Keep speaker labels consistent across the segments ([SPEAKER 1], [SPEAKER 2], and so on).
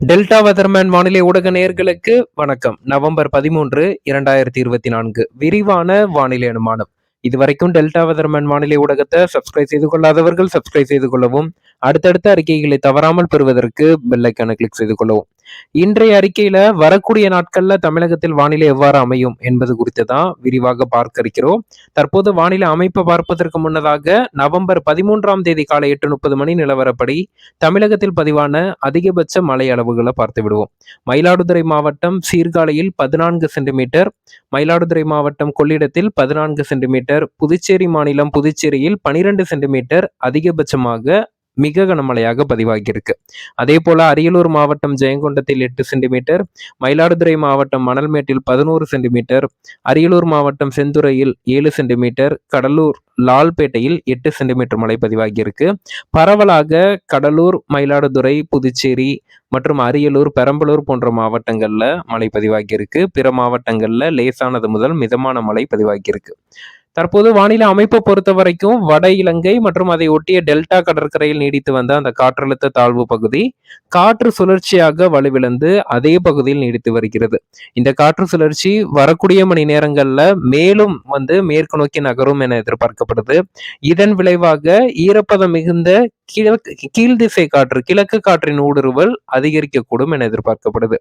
[SPEAKER 1] Delta weatherman வானிலை ஊடக நேயர்களுக்கு வணக்கம். நவம்பர் பதிமூன்று இரண்டாயிரத்தி இருபத்தி நான்கு. விரிவான வானிலை அனுமானம். இதுவரைக்கும் டெல்டா வெதர்மேன் வானிலை ஊடகத்தை சப்ஸ்கிரைப் செய்து கொள்ளாதவர்கள் சப்ஸ்கிரைப் செய்து கொள்ளவும் அடுத்தடுத்த அறிக்கைகளை தவறாமல் பெறுவதற்கு பெல்லைக்கான கிளிக் செய்து கொள்ளவும். இன்றைய அறிக்கையில வரக்கூடிய நாட்கள்ல தமிழகத்தில் வானிலை எவ்வாறு அமையும் என்பது குறித்து தான் விரிவாக பார்க்க இருக்கிறோம் தற்போது வானிலை அமைப்பை பார்ப்பதற்கு முன்னதாக நவம்பர் பதிமூன்றாம் தேதி காலை எட்டு முப்பது மணி நிலவரப்படி தமிழகத்தில் பதிவான அதிகபட்ச மழை அளவுகளை பார்த்து விடுவோம். மயிலாடுதுறை மாவட்டம் சீர்காழியில் பதினான்கு சென்டிமீட்டர் மயிலாடுதுறை மாவட்டம் கொள்ளிடத்தில் பதினான்கு சென்டிமீட்டர் புதுச்சேரி மாநிலம் புதுச்சேரியில் பனிரெண்டு சென்டிமீட்டர் அதிகபட்சமாக மிக கனமழையாக பதிவாகியிருக்கு. அதே போல அரியலூர் மாவட்டம் ஜெயங்கொண்டத்தில் எட்டு சென்டிமீட்டர் மயிலாடுதுறை மாவட்டம் மணல்மேட்டில் பதினோரு சென்டிமீட்டர் அரியலூர் மாவட்டம் செந்துறையில் ஏழு சென்டிமீட்டர் கடலூர் லால்பேட்டையில் எட்டு சென்டிமீட்டர் மழை பதிவாகியிருக்கு. பரவலாக கடலூர் மயிலாடுதுறை புதுச்சேரி மற்றும் அரியலூர் பெரம்பலூர் போன்ற மாவட்டங்களில் மழை பதிவாகியிருக்கு. பிற மாவட்டங்களில் லேசானது முதல் மிதமான மழை பதிவாகியிருக்கு. தற்போது வானிலை அமைப்பை பொறுத்த வரைக்கும் வட இலங்கை மற்றும் அதை ஒட்டிய டெல்டா கடற்கரையில் நீடித்து வந்த அந்த காற்றழுத்த தாழ்வு பகுதி காற்று சுழற்சியாக வலுவிழந்து அதே பகுதியில் நீடித்து வருகிறது. இந்த காற்று சுழற்சி வரக்கூடிய மணி நேரங்கள்ல மேலும் வந்து மேற்கு நோக்கி நகரும் என எதிர்பார்க்கப்படுது. இதன் விளைவாக ஈரப்பதம் மிகுந்த கீழ் திசை காற்று கிழக்கு காற்றின் ஊடுருவல் அதிகரிக்கக்கூடும் என எதிர்பார்க்கப்படுது.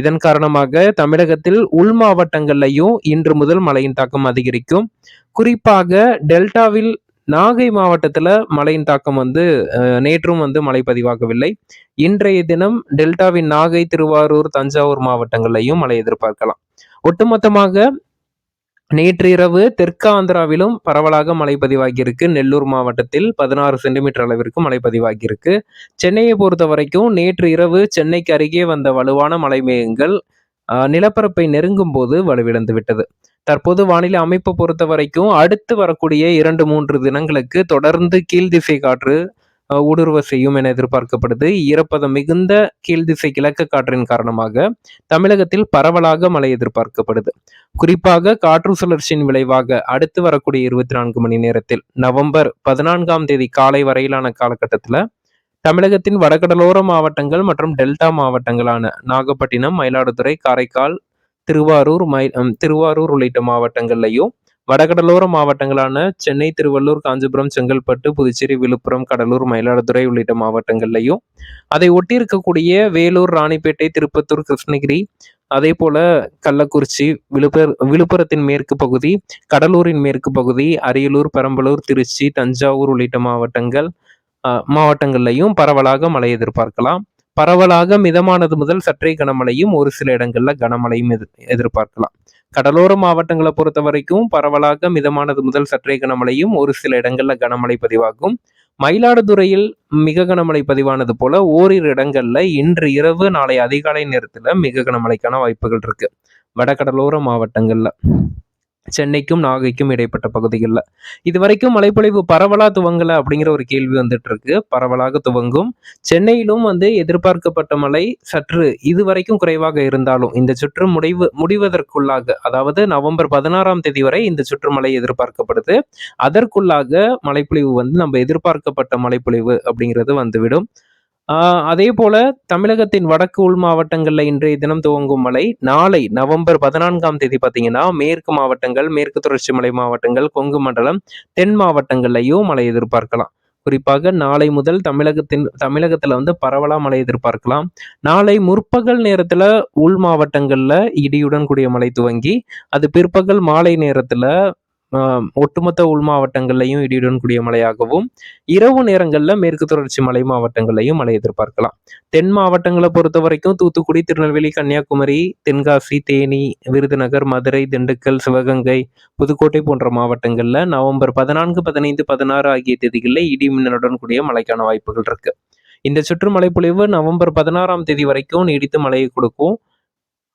[SPEAKER 1] இதன் காரணமாக தமிழகத்தில் உள் மாவட்டங்கள்லையும் இன்று முதல் மழையின் தாக்கம் அதிகரிக்கும். குறிப்பாக டெல்டாவில் நாகை மாவட்டத்தில் மழையின் தாக்கம் வந்து நேற்றும் வந்து மழை பதிவாகவில்லை. இன்றைய தினம் டெல்டாவின் நாகை திருவாரூர் தஞ்சாவூர் மாவட்டங்கள்லையும் மழை எதிர்பார்க்கலாம். ஒட்டுமொத்தமாக நேற்று இரவு தெற்கு ஆந்திராவிலும் பரவலாக மழை பதிவாகியிருக்கு. நெல்லூர் மாவட்டத்தில் பதினாறு சென்டிமீட்டர் அளவிற்கு மழை பதிவாகியிருக்கு. சென்னையை பொறுத்த வரைக்கும் நேற்று இரவு சென்னைக்கு அருகே வந்த வலுவான மழை மேகங்கள் நிலப்பரப்பை நெருங்கும் போது வலுவிழந்து விட்டது. தற்போது வானிலை அமைப்பை பொறுத்த வரைக்கும் அடுத்து வரக்கூடிய இரண்டு மூன்று தினங்களுக்கு தொடர்ந்து கீழ் திசை காற்று ஊடுருவ செய்யும் என எதிர்பார்க்கப்படுது. ஈரப்பதம் மிகுந்த கீழ்திசை கிழக்கு காற்றின் காரணமாக தமிழகத்தில் பரவலாக மழை எதிர்பார்க்கப்படுது. குறிப்பாக காற்று சுழற்சியின் விளைவாக அடுத்து வரக்கூடிய இருபத்தி நான்கு மணி நேரத்தில் நவம்பர் பதினான்காம் தேதி காலை வரையிலான காலகட்டத்தில் தமிழகத்தின் வடகடலோர மாவட்டங்கள் மற்றும் டெல்டா மாவட்டங்களான நாகப்பட்டினம் மயிலாடுதுறை காரைக்கால் திருவாரூர் மயில் திருவாரூர் உள்ளிட்ட மாவட்டங்கள்லையும் வடகடலோர மாவட்டங்களான சென்னை திருவள்ளூர் காஞ்சிபுரம் செங்கல்பட்டு புதுச்சேரி விழுப்புரம் கடலூர் மயிலாடுதுறை உள்ளிட்ட மாவட்டங்கள்லையும் அதை ஒட்டி இருக்கக்கூடிய வேலூர் ராணிப்பேட்டை திருப்பத்தூர் கிருஷ்ணகிரி அதே போல கள்ளக்குறிச்சி விழுப்புர விழுப்புரத்தின் மேற்கு பகுதி கடலூரின் மேற்கு பகுதி அரியலூர் பெரம்பலூர் திருச்சி தஞ்சாவூர் உள்ளிட்ட மாவட்டங்கள் மாவட்டங்கள்லையும் பரவலாக மழை எதிர்பார்க்கலாம். பரவலாக மிதமானது முதல் சற்றே கனமழையும் ஒரு சில இடங்கள்ல கனமழையும் எதிர்பார்க்கலாம். கடலோர மாவட்டங்களை பொறுத்த வரைக்கும் பரவலாக மிதமானது முதல் சற்றே கனமழையும் ஒரு சில இடங்கள்ல கனமழை பதிவாகும். மயிலாடுதுறையில் மிக கனமழை பதிவானது போல ஓரிரு இடங்கள்ல இன்று இரவு நாளை அதிகாலை நேரத்துல மிக கனமழைக்கான வாய்ப்புகள் இருக்கு. வடகடலோர மாவட்டங்கள்ல. சென்னைக்கும் நாகைக்கும் இடைப்பட்ட பகுதிகளில். இது வரைக்கும் மழைப்பொழிவு பரவலாக துவங்கலை அப்படிங்கிற ஒரு கேள்வி வந்துட்டு இருக்கு பரவலாக துவங்கும். சென்னையிலும் வந்து எதிர்பார்க்கப்பட்ட மழை சற்று இதுவரைக்கும் குறைவாக இருந்தாலும் இந்த சுற்று முடிவு முடிவதற்குள்ளாக அதாவது நவம்பர் பதினாறாம் தேதி வரை இந்த சுற்றுமழை எதிர்பார்க்கப்படுது. அதற்குள்ளாக மழைப்பொழிவு வந்து நம்ம எதிர்பார்க்கப்பட்ட மழைப்பொழிவு அப்படிங்கிறது வந்துவிடும். அதே போல தமிழகத்தின் வடக்கு உள் மாவட்டங்களில் இன்றைய தினம் துவங்கும் மழை. நாளை நவம்பர் பதினான்காம் தேதி பார்த்தீங்கன்னா மேற்கு மாவட்டங்கள் மேற்கு தொடர்ச்சி மலை மாவட்டங்கள் கொங்கு மண்டலம் தென் மாவட்டங்கள்லையும் மழை எதிர்பார்க்கலாம். குறிப்பாக நாளை முதல் தமிழகத்தின் தமிழகத்துல வந்து பரவலா மழை எதிர்பார்க்கலாம். நாளை முற்பகல் நேரத்துல உள் மாவட்டங்கள்ல இடியுடன் கூடிய மழை துவங்கி அது பிற்பகல் மாலை நேரத்துல ஒட்டுமொத்த உள் மாவட்டங்கள்லையும் இடியுடன் கூடிய மழையாகவும் இரவு நேரங்களில் மேற்கு தொடர்ச்சி மலை மாவட்டங்கள்லையும் மழை எதிர்பார்க்கலாம். தென் மாவட்டங்களை பொறுத்த வரைக்கும் தூத்துக்குடி திருநெல்வேலி கன்னியாகுமரி தென்காசி தேனி விருதுநகர் மதுரை திண்டுக்கல் சிவகங்கை புதுக்கோட்டை போன்ற மாவட்டங்களில் நவம்பர் பதினான்கு பதினைந்து பதினாறு ஆகிய தேதிகளில் இடி மின்னலுடன் கூடிய மழைக்கான வாய்ப்புகள் இருக்கு. இந்த சுற்றுமலை பொழிவு நவம்பர் பதினாறாம் தேதி வரைக்கும் நீடித்து மழையை கொடுக்கும்.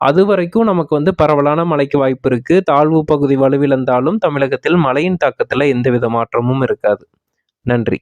[SPEAKER 1] அது வரைக்கும் நமக்கு வந்து பரவலான மழைக்கு வாய்ப்பு இருக்கு. தாழ்வு பகுதி வலுவிழந்தாலும் தமிழகத்தில் மழையின் தாக்கத்தில் எந்தவித மாற்றமும் இருக்காது. நன்றி.